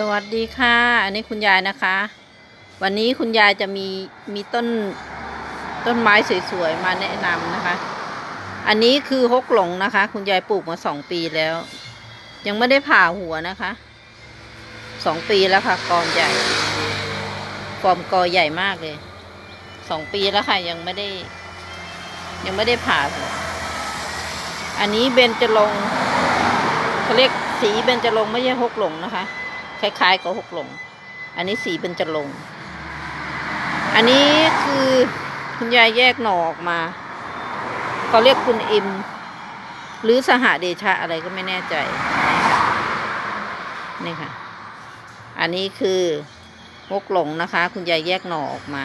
สวัสดีค่ะ อันนี้คุณยายนะคะ วันนี้คุณยายจะมีมีต้นต้นไม้สวยๆมาแนะนำนะคะ อันนี้คือฮกหลงนะคะ คุณยายปลูกมาสองปีแล้ว ยังไม่ได้ผ่าหัวนะคะสองปีแล้วค่ะกอใหญ่ฟอมกอใหญ่มากเลยสองปีแล้วค่ะยังไม่ได้ ยังไม่ได้ผ่าหัวอันนี้เบญจรงเขาเรียกสีเบญจรงไม่ใช่ฮกหลงนะคะ คล้ายๆกับหกหลง อันนี้สีเป็นจะลง อันนี้คือคุณยายแยกหน่อออกมาเขาเรียกคุณอิม หรือสหเดชะอะไรก็ไม่แน่ใจ นี่ค่ะ อันนี้คือหกหลงนะคะ คุณยายแยกหน่อออกมา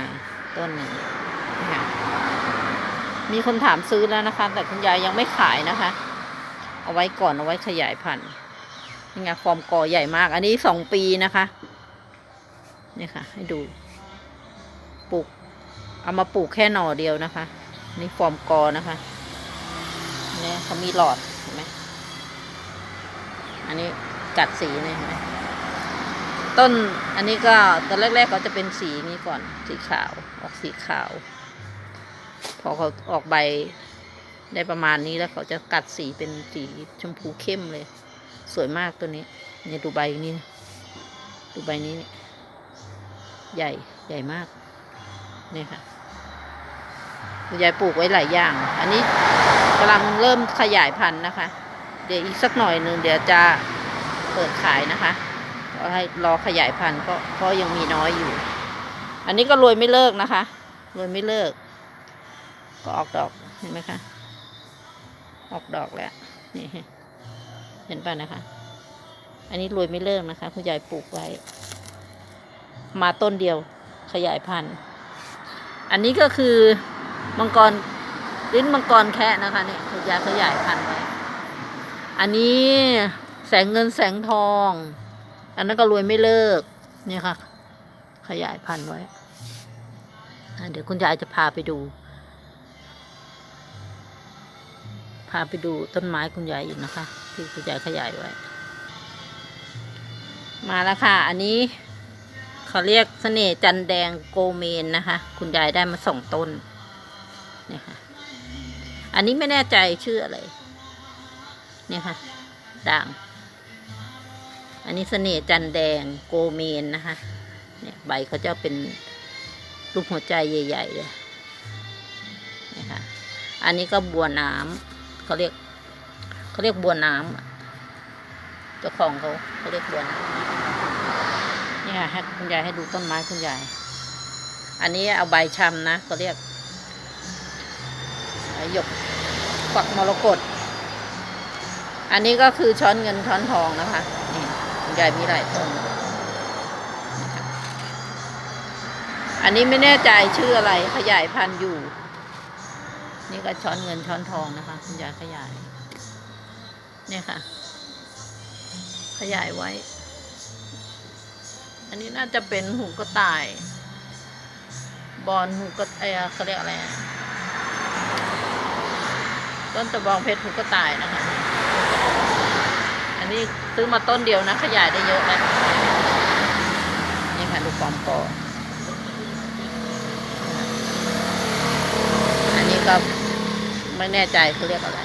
ต้นหนึ่งนี่ค่ะมีคนถามซื้อแล้วนะคะ แต่คุณยายยังไม่ขายนะคะ เอาไว้ก่อนเอาไว้ขยายพันธุ์ นี่ไงฟอร์มกอใหญ่มาก อันนี้สองปีนะคะนี่ค่ะ ให้ดูปลูกเอามาปลูกแค่หน่อเดียวนะคะ นี่ฟอร์มกอนะคะเนี่ยเขามีหลอดเห็นไหมอันนี้กัดสีเนี่ยเห็นไหมต้นอันนี้ก็ตอนแรกๆเขาจะเป็นสีนี้ก่อน สีขาวออกสีขาว พอเขาออกใบได้ประมาณนี้แล้วเขาจะกัดสีเป็นสีชมพูเข้มเลย สวยมากตัวนี้เนี่ยดูใบนี้ดูใบนี้นี่ใหญ่ใหญ่มากนี่ค่ะคุณยายปลูกไว้หลายอย่าง อันนี้กำลังเริ่มขยายพันธุ์นะคะ เดี๋ยวอีกสักหน่อยหนึ่งเดี๋ยวจะเปิดขายนะคะก็ให้รอขยายพันธุ์ก็เพราะยังมีน้อยอยู่ อันนี้ก็รวยไม่เลิกนะคะรวยไม่เลิก ก็ออกดอกเห็นไหมคะ ออกดอกแล้วนี่ ห็นป่ะนะคะ อันนี้รวยไม่เลิกนะคะ คุณยายปลูกไว้ มาต้นเดียวขยายพันธุ์ อันนี้ก็คือมังกรลิ้นมังกรแคะนะคะเนี่ยคุณยายขยายพันธุ์ไว้ อันนี้แสงเงินแสงทอง อันนั้นก็รวยไม่เลิก เนี่ยค่ะ ขยายพันธุ์ไว้ เดี๋ยวคุณยายจะพาไปดู พาไปดูต้นไม้คุณยายอีกนะคะ ที่คุณยายขยายไว้ มาแล้วค่ะ อันนี้เขาเรียกเสน่ห์จันแดงโกเมนนะคะ คุณยายได้มาสองต้นเนี่ยค่ะ อันนี้ไม่แน่ใจชื่ออะไร เนี่ยค่ะ ด่าง อันนี้เสน่ห์จันแดงโกเมนนะคะ เนี่ยใบเขาจะเป็นรูปหัวใจใหญ่ๆเลย เนี่ยค่ะ อันนี้ก็บัวน้ำเขาเรียก เขาเรียกบัวน้ำเจ้าของเขาเขาเรียกบัวน้ำนี่ค่ะให้คุณยายให้ดูต้นไม้คุณยาย อันนี้เอาใบชำนะเขาเรียกหยกฝักมรกตอันนี้ก็คือช้อนเงินช้อนทองนะคะนี่คุณยายมีหลายต้นอันนี้ไม่แน่ใจชื่ออะไรขยายพันธุ์อยู่ นี่ก็ช้อนเงินช้อนทองนะคะ คุณยายขยาย เนี่ยค่ะ ขยายไว้ อันนี้น่าจะเป็นหูกระต่าย บอลหูกระเอยเขาเรียกอะไรต้นตะบองเพชรหูกระต่ายนะคะ อันนี้ซื้อมาต้นเดียวนะ ขยายได้เยอะแล้วนี่ค่ะดูความกออันนี้ก็ไม่แน่ใจเขาเรียกอะไร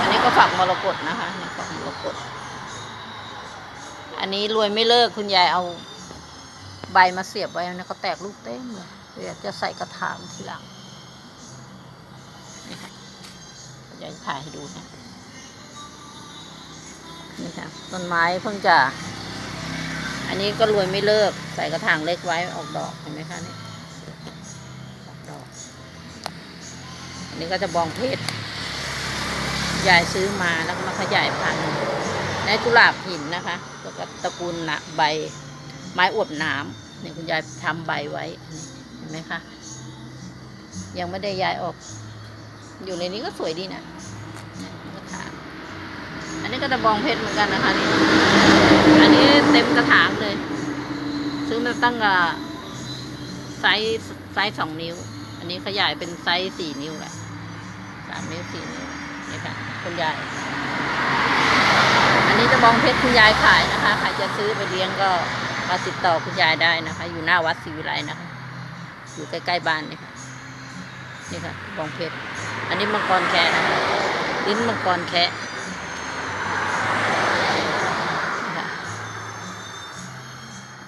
อันนี้ ก็ฝักมรกตนะคะนี่ฝักมรกตอันนี้รวยไม่เลิกคุณยายเอาใบมาเสียบไว้นะก็แตกลูกเต็มเลยเดี๋ยวจะใส่กระถางทีหลังนี่ค่ะยายถ่ายให้ดูนะนี่ค่ะต้นไม้เพิ่งจะ อันนี้ก็รวยไม่เลิก ใส่กระถางเล็กไว้ออกดอกเห็นไหมคะนี่ออกดอก อันนี้ก็จะบองเพชร ยายซื้อมาแล้วก็มาขยายพันธุ์ในกุหลาบหินนะคะแล้วก็ตระกูลนะใบไม้อวบน้ำเนี่ยคุณยายทำใบไว้เห็นไหมคะยังไม่ได้ย้ายออก อยู่ในนี้ก็สวยดีนะเนี่ยกระถางอันนี้ก็จะบองเพชรเหมือนกันนะคะนี่อันนี้เต็มกระถางเลย ซื้อมาตั้งกับไซส์ไซส์สองนิ้ว อันนี้ขยายเป็นไซส์สี่นิ้วแหละสามนิ้วสี่นิ้ว นี่ค่ะคุณยาย อันนี้จะบองเพชรคุณยายขายนะคะใครจะซื้อไปเลี้ยงก็มาติดต่อคุณยายได้นะคะ อยู่หน้าวัดศรีวิไลนะคะ อยู่ใกล้ๆบ้านนี่ค่ะนี่ค่ะบองเพชรอันนี้มังกรแคะนะคะลิ้นมังกรแคะนี่ค่ะ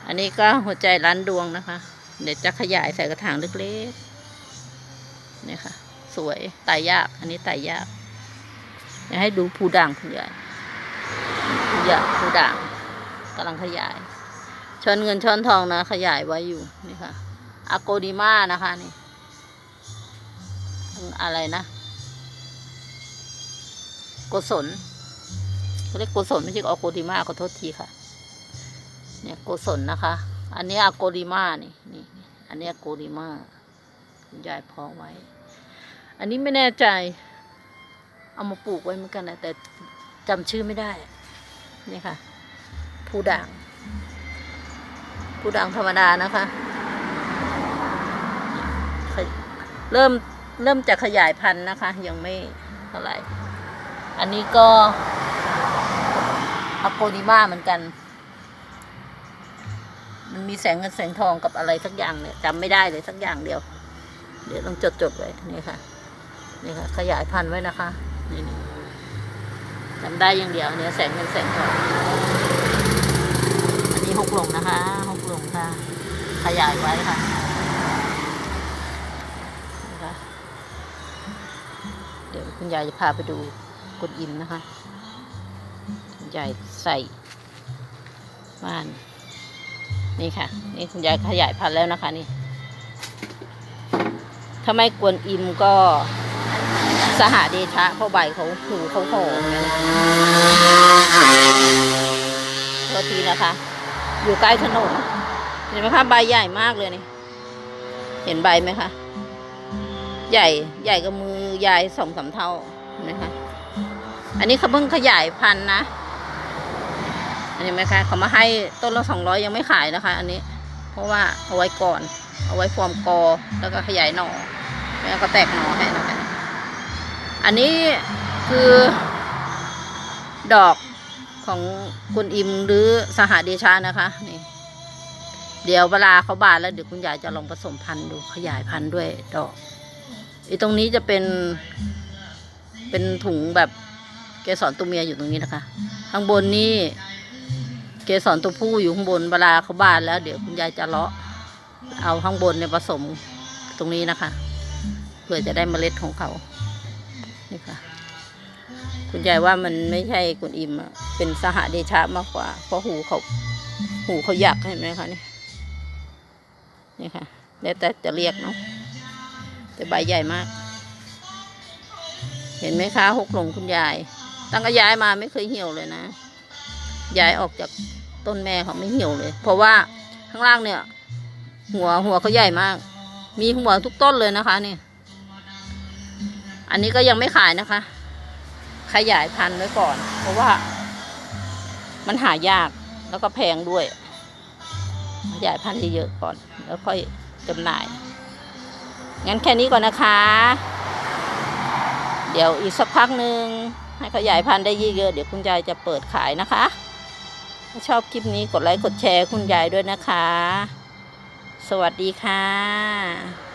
อันนี้ก็หัวใจร้านดวงนะคะ เดี๋ยวจะขยายใส่กระถางเล็กๆนี่ค่ะ สวยตายยาก อันนี้ตายยาก อยากให้ดูภูด่างคุณยายภูยาภูด่างกำลังขยาย ช้อนเงินช้อนทองนะ ขยายไว้อยู่นี่ค่ะอาโกดิมานะคะนี่อะไรนะโกศลเขาเรียกโกศลไม่ใช่อโกดิมาขอโทษทีค่ะ เนี่ยโกศลนะคะ อันนี้อาโกดิมานี่นี่ อันนี้อาโกดิมาคุณยายพอไว้ อันนี้ไม่แน่ใจ เอามาปลูกไว้เหมือนกันนะแต่จำชื่อไม่ได้นี่ค่ะผู้ด่างผู้ด่างธรรมดานะคะ เริ่มเริ่มจะขยายพันธุ์นะคะ ยังไม่เท่าไหร่ อันนี้ก็อะโกนิมาเหมือนกัน มันมีแสงเงินแสงทองกับอะไรสักอย่างเนี่ยจำไม่ได้เลยสักอย่างเดียว เดี๋ยวต้องจดจดไว้นี่ค่ะ นี่ค่ะ ขยายพันธุ์ไว้นะคะ นี่จำได้อย่างเดียวเนี่ยแสงเงินแสงทองอันนี้หกหลงนะคะหกหลงค่ะ ขยายไว้ค่ะเดี๋ยวคุณยายจะพาไปดูกดอิมนะคะคุณยายใส่บ้าน นี่ค่ะ นี่คุณยายขยายพันธุ์แล้วนะคะนี่ถ้าไม่กวนอิมก็ สหเดชะเพราใบเขาหูเขาหอมนะโทษทีนะคะ อยู่ใกล้ถนนเห็นไหมคะใบใหญ่มากเลยนี่ เห็นใบไหมคะ ใหญ่ใหญ่กับมือยายสองสามเท่านะคะ อันนี้เขาเพิ่งขยายพันธุ์นะอันนี้ไหมคะเขามาให้ต้นละสองร้อยยังไม่ขายนะคะ อันนี้ เพราะว่าเอาไว้ก่อน เอาไว้ฟอร์มกอแล้วก็ขยายหน่อแล้วก็แตกหน่อให้นะ อันนี้คือดอกของคุณอิมหรือสหเดชานะคะนี่เดี๋ยวเวลาเขาบานแล้วเดี๋ยวคุณยายจะลองผสมพันธุ์ดูขยายพันธุ์ด้วยดอกอีตรงนี้จะเป็น เป็นถุงแบบเกสรตัวเมียอยู่ตรงนี้นะคะ ข้างบนนี่เกสรตัวผู้อยู่ข้างบนเวลาเขาบานแล้ว เดี๋ยวคุณยายจะเลาะ เอาข้างบนเนี่ยผสมตรงนี้นะคะ เพื่อจะได้เมล็ดของเขา นี่ค่ะ คุณยายว่ามันไม่ใช่คุณอิมอะเป็นสหเดชะมากกว่า เพราะหูเขาหูเขาหยักเห็นไหมคะนี่นี่ค่ะแล้วแต่จะเรียกเนาะแต่ใบใหญ่มาก เห็นไหมคะหกหลงคุณยาย ตั้งแต่ย้ายมาไม่เคยเหี่ยวเลยนะย้ายออกจากต้นแม่เขาไม่เหี่ยวเลย เพราะว่าข้างล่างเนี่ย หัวหัวเขาใหญ่มาก มีหัวทุกต้นเลยนะคะนี่ อันนี้ก็ยังไม่ขายนะคะ ขยายพันธุ์ไว้ก่อน เพราะว่ามันหายากแล้วก็แพงด้วย ขยายพันธุ์เยอะๆก่อน แล้วค่อยจำหน่าย งั้นแค่นี้ก่อนนะคะ เดี๋ยวอีกสักพักหนึ่งให้ขยายพันธุ์ได้เยอะๆเดี๋ยวคุณยายจะเปิดขายนะคะ ถ้าชอบคลิปนี้กดไลค์กดแชร์คุณยายด้วยนะคะ สวัสดีค่ะ